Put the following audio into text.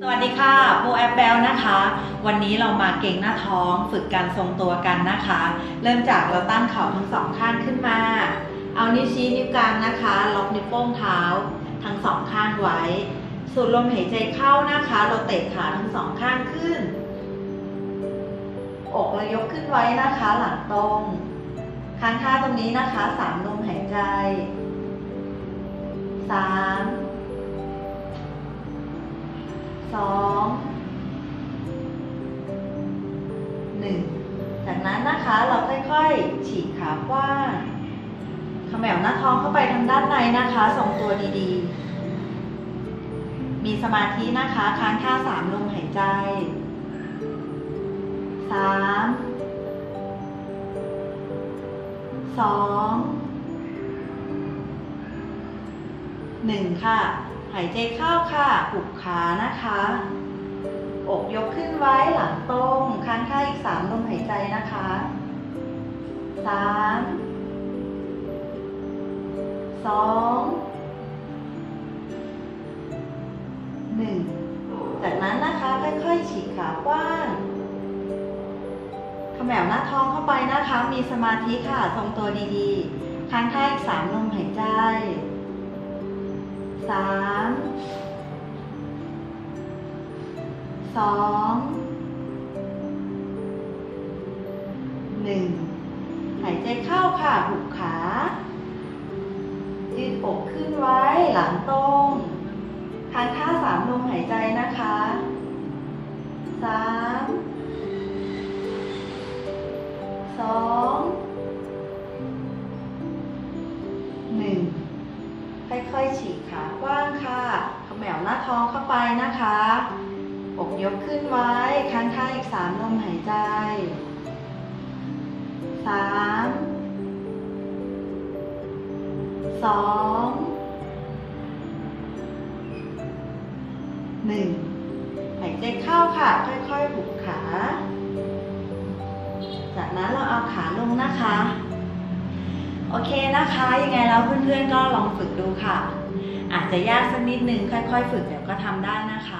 สวัสดีค่ะโบแอปเบลนะคะ วันนี้เรามาเก่งหน้าท้องฝึกการทรงตัวกันนะคะ เริ่มจากเราตั้งเข่าทั้งสองข้างขึ้นมา เอานิ้วชี้นิ้วกลางนะคะล็อกนิ้วโป้งเท้า ทั้งสองข้างไว้ สูดลมหายใจเข้านะคะ เราเตะขาทั้งสองข้างขึ้น อกเรายกขึ้นไว้นะคะ หลังตรงค้างท่าตรงนี้นะคะสามลมหายใจสาม สองหนึ่งจากนั้นนะคะเราค่อยๆ ฉีกขากว้างขมวหน้าท้องเข้าไปทางด้านในนะคะทรงตัวดีๆ มีสมาธินะคะค้างท่าสามลมหายใจสามสองหนึ่งค่ะ หายใจเข้าค่ะหุบขานะคะ อกยกขึ้นไว้หลังตรงค้างท่าอีกสามลมหายใจนะคะสามสองหนึ่งจากนั้นนะคะค่อยๆฉีกขากว้างขมวหน้าท้องเข้าไปนะคะ มีสมาธิค่ะ ทรงตัวดีๆ ค้างท่าอีกสามลมหายใจสาม สองหนึ่งหายใจเข้าค่ะหุบขา ยืดอกขึ้นไว้หลังตรงทานท่าสามลมหายใจนะคะสามสองหนึ่งค่อยๆฉีกขากว้างค่ะเขมวหน้าท้องเข้าไปนะคะ อกยกขึ้นไว้ค้างท่าอีกสามลมหายใจสามสองหนึ่งหายใจเข้าค่ะ ค่อยๆหุบขา จากนั้นเราเอาขาลงนะคะ โอเคนะคะ ยังไงแล้วเพื่อนๆก็ลองฝึกดูค่ะ อาจจะยากสักนิดนึงค่อยๆ ฝึกเดี๋ยวก็ทำได้นะคะ